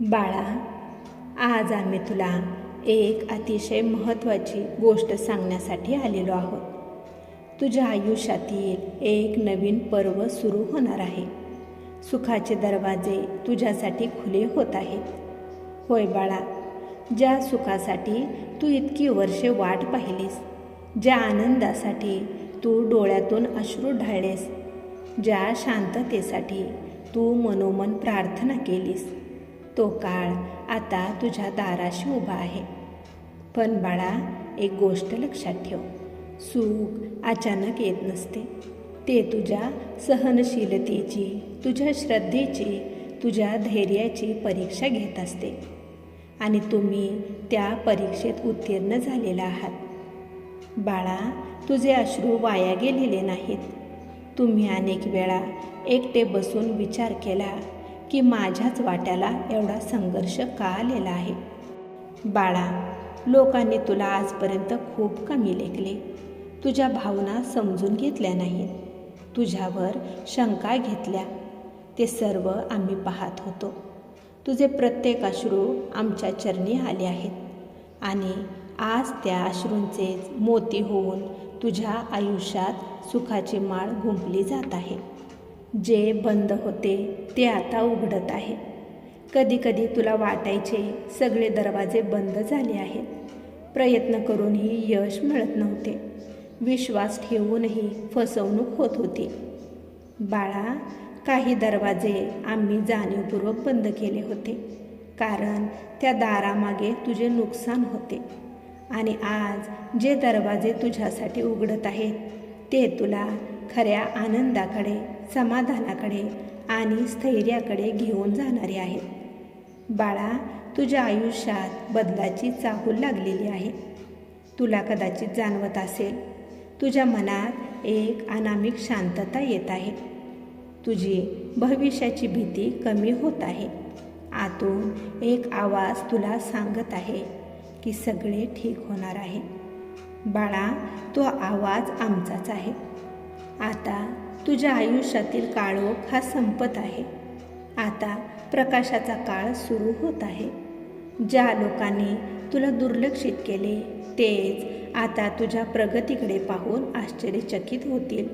बाळा आज आम्ही तुला एक अतिशय महत्त्वाची गोष्ट सांगण्यासाठी आलेलो आहोत. तुझ्या आयुष्यातील एक नवीन पर्व सुरू होणार आहे. सुखाचे दरवाजे तुझ्यासाठी खुले होत आहेत. होय बाळा ज्या सुखासाठी तू इतकी वर्षे वाट पाहिलीस ज्या आनंदासाठी तू डोळ्यातून अश्रू ढाळलेस ज्या शांततेसाठी तू मनोमन प्रार्थना केलीस तो काळ आता तुझ्या दाराशी उभा आहे. पण बाळा एक गोष्ट लक्षात ठेव. सुख अचानक येत नसते. ते तुझ्या सहनशीलतेची तुझ्या श्रद्धेची तुझ्या धैर्याची परीक्षा घेत असते. आणि तुम्ही त्या परीक्षेत उत्तीर्ण झालेला आहात. बाळा तुझे अश्रू वाया गेलेले नाहीत. तुम्ही अनेक वेळा एकटे बसून विचार केला की माझ्याच वाट्याला एवढा संघर्ष का आलेला आहे? बाळा लोकांनी तुला आजपर्यंत खूप कमी लेखले. तुझ्या भावना समजून घेतल्या नाहीत. तुझ्यावर शंका घेतल्या. ते सर्व आम्ही पाहत होतो. तुझे प्रत्येक अश्रू आमच्या चरणी आले आहेत. आणि आज त्या अश्रूंचे मोती होऊन तुझ्या आयुष्यात सुखाची माळ गुंपली जात आहे. जे बंद होते ते आता उघडत आहे. कधी कधी तुला वाटायचे सगळे दरवाजे बंद झाले आहेत. प्रयत्न करूनही यश मिळत नव्हते. विश्वास ठेवूनही फसवणूक होत होती. बाळा काही दरवाजे आम्ही जाणीवपूर्वक बंद केले होते. कारण त्या दारामागे तुझे नुकसान होते. आणि आज जे दरवाजे तुझ्यासाठी उघडत आहेत ते तुला खऱ्या आनंदाकडे समाधानाकडे आणि स्थैर्याकडे घेऊन जाणारे आहेत बाळा तुझ्या आयुष्यात बदलाची चाहूल लागलेली आहे. तुला कदाचित जाणवत असेल तुझ्या मनात एक अनामिक शांतता येत आहे. तुझी भविष्याची भीती कमी होत आहे. आतून एक आवाज तुला सांगत आहे की सगळे ठीक होणार आहे. बाळा तो आवाज आमचाच आहे. आता तुझ्या आयुष्यातील काळोख हा संपत आहे. आता प्रकाशाचा काळ सुरू होत आहे. ज्या लोकांनी तुला दुर्लक्षित केले तेच आता तुझ्या प्रगतीकडे पाहून आश्चर्यचकित होतील.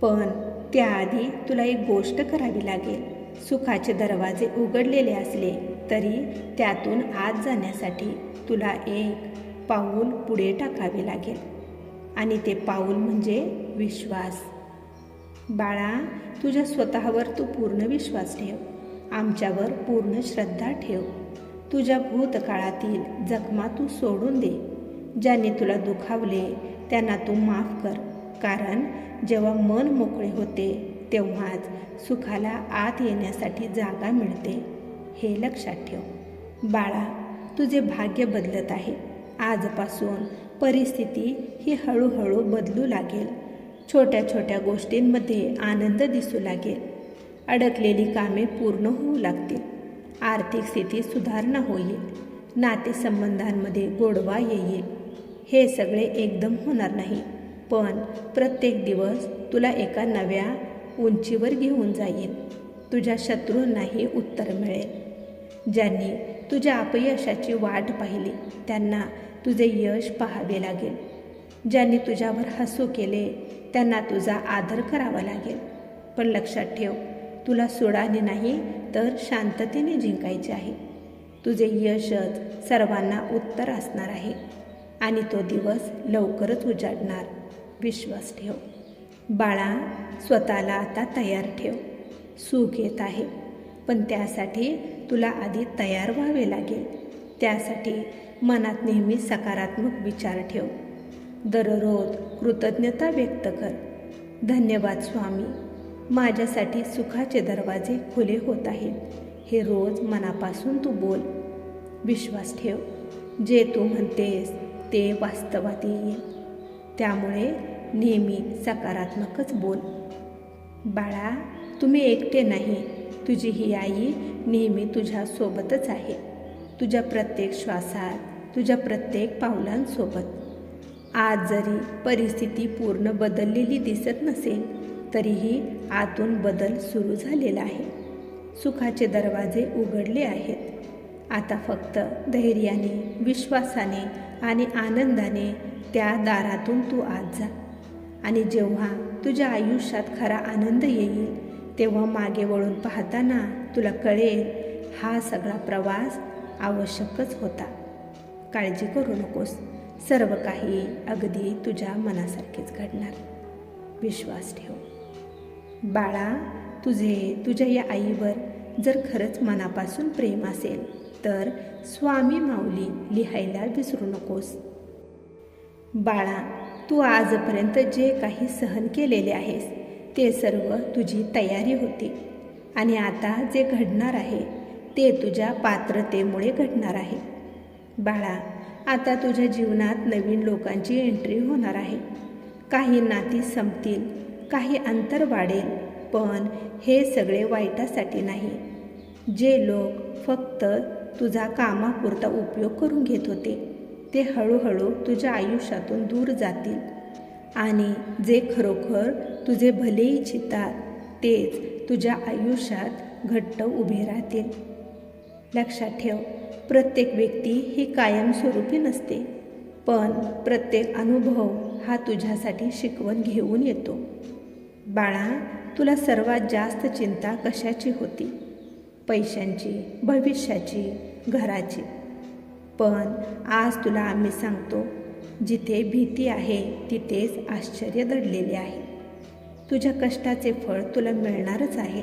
पण त्याआधी तुला एक गोष्ट करावी लागेल. सुखाचे दरवाजे उघडलेले असले तरी त्यातून आत जाण्यासाठी तुला एक पाऊल पुढे टाकावे लागेल. आणि ते पाऊल म्हणजे विश्वास. बाळा तुझ्या स्वतःवर तू पूर्ण विश्वास ठेव. आमच्यावर पूर्ण श्रद्धा ठेव. तुझ्या भूतकाळातील जखमा तू सोडून दे. ज्यांनी तुला दुखावले त्यांना तू माफ कर. कारण जेव्हा मन मोकळे होते तेव्हाच सुखाला आत येण्यासाठी जागा मिळते. हे लक्षात ठेव. बाळा तुझे भाग्य बदलत आहे. आजपासून परिस्थिती ही हळूहळू बदलू लागेल. छोट्या छोट्या गोष्टींमध्ये आनंद दिसू लागेल. अडकलेली कामे पूर्ण होऊ लागतील. आर्थिक स्थिती सुधारणा होईल. नातेसंबंधांमध्ये गोडवा येईल. हे सगळे एकदम होणार नाही. पण प्रत्येक दिवस तुला एका नव्या उंचीवर घेऊन जाईल. तुझ्या शत्रूंनाही उत्तर मिळेल. ज्यांनी तुझ्या अपयशाची वाट पाहिली त्यांना तुझे यश पाहावे लागेल. ज्यांनी तुझ्यावर हसू केले त्यांना तुझा आदर करावा लागेल. पण लक्षात ठेव तुला सोडाने नाही तर शांततेने जिंकायचे आहे. तुझे यशच सर्वांना उत्तर असणार आहे आणि तो दिवस लवकरच उजाडणार. विश्वास ठेव. बाळा स्वतःला आता तयार ठेव. सुख येत आहे पण त्यासाठी तुला आधी तयार व्हावे लागेल. त्यासाठी मनात नेहमी सकारात्मक विचार ठेव. दररोज कृतज्ञता व्यक्त कर. धन्यवाद स्वामी. माझ्यासाठी सुखाचे दरवाजे खुले होत आहेत. हे रोज मनापासून तू बोल. विश्वास ठेव. जे तू म्हणतेस ते वास्तवात येईल. त्यामुळे नेहमी सकारात्मकच बोल. बाळा तुम्ही एकटे नाही. तुझी ही आई नेहमी तुझ्यासोबतच आहे. तुझ्या प्रत्येक श्वासात तुझ्या प्रत्येक पावलांसोबत. आज जरी परिस्थिती पूर्ण बदललेली दिसत नसेल तरीही आतून बदल सुरू झालेला आहे. सुखाचे दरवाजे उघडले आहेत. आता फक्त धैर्याने विश्वासाने आणि आनंदाने त्या दारातून तू आत जा. आणि जेव्हा तुझ्या आयुष्यात खरा आनंद येईल तेव्हा मागे वळून पाहताना तुला कळेल हा सगळा प्रवास आवश्यकच होता. काळजी करू नकोस. सर्व काही अगदी तुझ्या मनासारखेच घडणार. विश्वास ठेव. बाळा तुझे तुझ्या या आईवर जर खरंच मनापासून प्रेम असेल तर स्वामी माऊली लिहायला विसरू नकोस. बाळा तू आजपर्यंत जे काही सहन केलेले आहेस ते सर्व तुझी तयारी होती. आणि आता जे घडणार आहे ते तुझ्या पात्रतेमुळे घडणार आहे. बाळा आता तुझ्या जीवनात नवीन लोकांची एंट्री होणार आहे. काही नाती संपतील काही अंतर वाढेल पण हे सगळे वाईटासाठी नाही. जे लोक फक्त तुझा कामापुरता उपयोग करून घेत होते ते हळूहळू तुझ्या आयुष्यातून दूर जातील. आणि जे खरोखर तुझे भले इच्छितात तेच तुझ्या आयुष्यात घट्ट उभे राहतील. लक्षात ठेव प्रत्येक व्यक्ती ही कायमस्वरूपी नसते पण प्रत्येक अनुभव हा तुझ्यासाठी शिकवण घेऊन येतो. बाळा तुला सर्वात जास्त चिंता कशाची होती? पैशांची भविष्याची घराची. पण आज तुला आम्ही सांगतो जिथे भीती आहे तिथेच आश्चर्य दडलेले आहे. तुझ्या कष्टाचे फळ तुला मिळणारच आहे.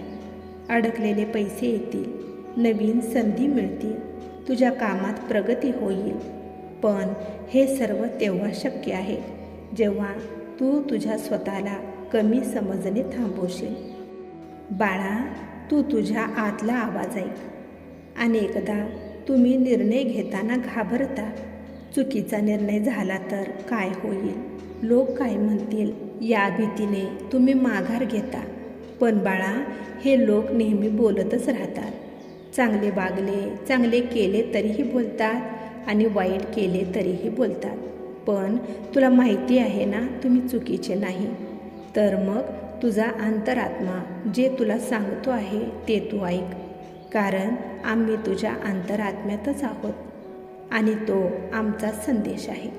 अडकलेले पैसे येतील नवीन संधी मिळतील. तुझ्या कामात प्रगती होईल. पण हे सर्व तेव्हा शक्य आहे जेव्हा तू तुझ्या स्वतःला कमी समजणे थांबवशील. बाळा तू तुझ्या आतला आवाज ऐक. अनेकदा तुम्ही निर्णय घेताना घाबरता. चुकीचा निर्णय झाला तर काय होईल? लोक काय म्हणतील? या भीतीने तुम्ही माघार घेता. पण बाळा हे लोक नेहमी बोलतच राहतात. चांगले वागले चांगले केले तरीही बोलतात आणि वाईट केले तरीही बोलतात. पण तुला माहिती आहे ना तुम्ही चुकीचे नाही. तर मग तुझा अंतरात्मा जे तुला सांगतो आहे ते तू ऐक. कारण आम्ही तुझ्या अंतरात्म्यातच आहोत आणि तो आमचा संदेश आहे.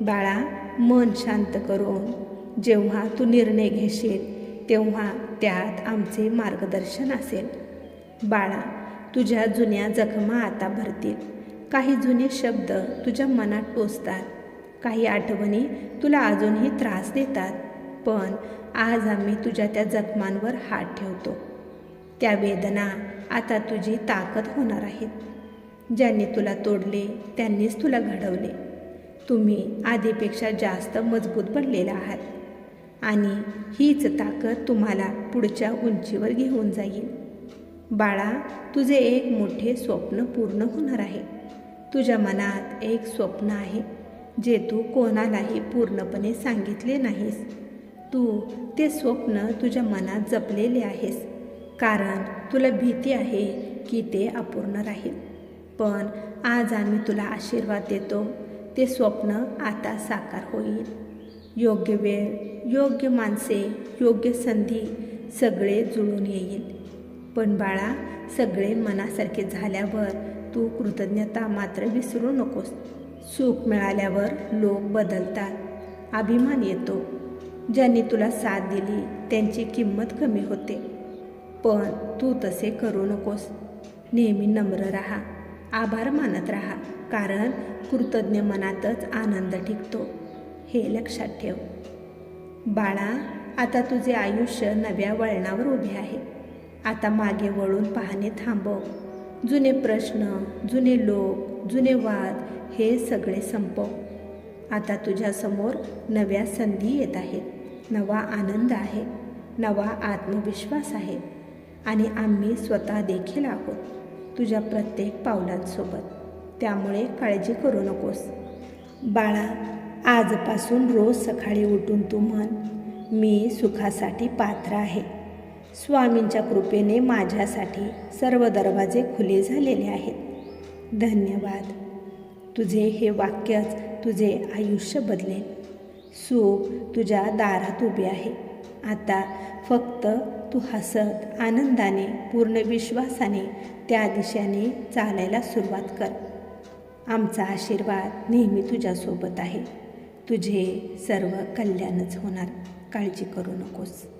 बाळा मन शांत करून जेव्हा तू निर्णय घेशील तेव्हा त्यात आमचे मार्गदर्शन असेल. बाळा तुझ्या जुन्या जखमा आता भरतील. काही जुने शब्द तुझ्या मनात टोचतात काही आठवणी तुला अजूनही त्रास देतात. पण आज आम्ही तुझ्या त्या जखमांवर हात ठेवतो. त्या वेदना आता तुझी ताकद होणार आहेत. ज्यांनी तुला तोडले त्यांनीच तुला घडवले. तुम्ही आधीपेक्षा जास्त मजबूत बनलेला आहात. आणि हीच ताकद तुम्हाला पुढच्या उंचीवर घेऊन जाईल. बाळा तुझे एक मोठे स्वप्न पूर्ण होणार आहे. तुझ्या मनात एक स्वप्न आहे जे तू कोणालाही पूर्णपणे सांगितले नाहीस. तू ते स्वप्न तुझ्या मनात जपलेले आहेस. कारण तुला भीती आहे की ते अपूर्ण राहील. पण आज आम्ही तुला आशीर्वाद देतो ते स्वप्न आता साकार होईल. योग्य वेळ योग्य माणसे योग्य संधी सगळे जुळून येईल. पण बाळा सगळे मनासारखे झाल्यावर तू कृतज्ञता मात्र विसरू नकोस. सुख मिळाल्यावर लोक बदलतात. अभिमान येतो. ज्यांनी तुला साथ दिली त्यांची किंमत कमी होते. पण तू तसे करू नकोस. नेहमी नम्र राहा. आभार मानत राहा. कारण कृतज्ञ मनातच आनंद टिकतो. हे लक्षात ठेव. बाळा आता तुझे आयुष्य नव्या वळणावर उभे आहे. आता मागे वळून पाहणे थांबव. जुने प्रश्न जुने लोक जुने वाद हे सगळे संपव. आता तुझ्यासमोर नव्या संधी येत आहेत. नवा आनंद आहे. नवा आत्मविश्वास आहे. आणि आम्ही स्वतः देखील आहोत. तुझ्या प्रत्येक पावलांसोबत. त्यामुळे काळजी करू नकोस. बाळा आजपासून रोज सकाळी उठून तू म्हण मी सुखासाठी पात्र आहे. स्वामींच्या कृपेने माझ्यासाठी सर्व दरवाजे खुले झालेले आहेत. धन्यवाद. तुझे हे वाक्यच तुझे आयुष्य बदलेल. सुख तुझ्या दारात उभे आहे. आता फक्त तू हसत आनंदाने पूर्ण विश्वासाने त्या दिशेने चालायला सुरुवात कर. आमचा आशीर्वाद नेहमी तुझ्यासोबत आहे. तुझे सर्व कल्याणच होणार. काळजी करू नकोस.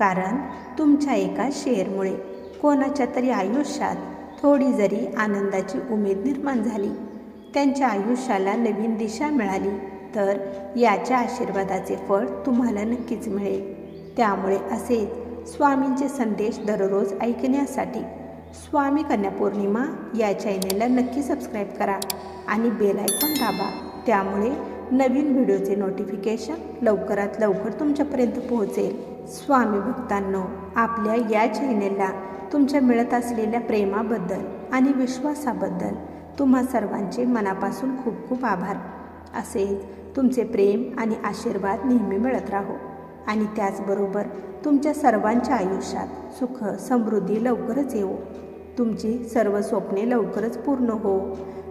कारण तुमच्या एका शेअरमुळे कोणाच्या तरी आयुष्यात थोडी जरी आनंदाची उमेद निर्माण झाली त्यांच्या आयुष्याला नवीन दिशा मिळाली तर याच्या आशीर्वादाचे फळ तुम्हाला नक्कीच मिळेल. त्यामुळे असेच स्वामींचे संदेश दररोज ऐकण्यासाठी स्वामी कन्या पौर्णिमा या चॅनेलला नक्की सबस्क्राईब करा आणि बेल आयकॉन दाबा. त्यामुळे नवीन व्हिडिओचे नोटिफिकेशन लवकरात लवकर तुमच्यापर्यंत पोहोचेल. स्वामी भक्तांनो आपल्या या चॅनेलला तुमच्या मिळत असलेल्या प्रेमाबद्दल आणि विश्वासाबद्दल तुम्हा सर्वांचे मनापासून खूप खूप आभार. असेच तुमचे प्रेम आणि आशीर्वाद नेहमी मिळत राहो आणि त्याचबरोबर तुमच्या सर्वांच्या आयुष्यात सुख समृद्धी लवकरच येऊ तुमची सर्व स्वप्ने लवकरच पूर्ण हो.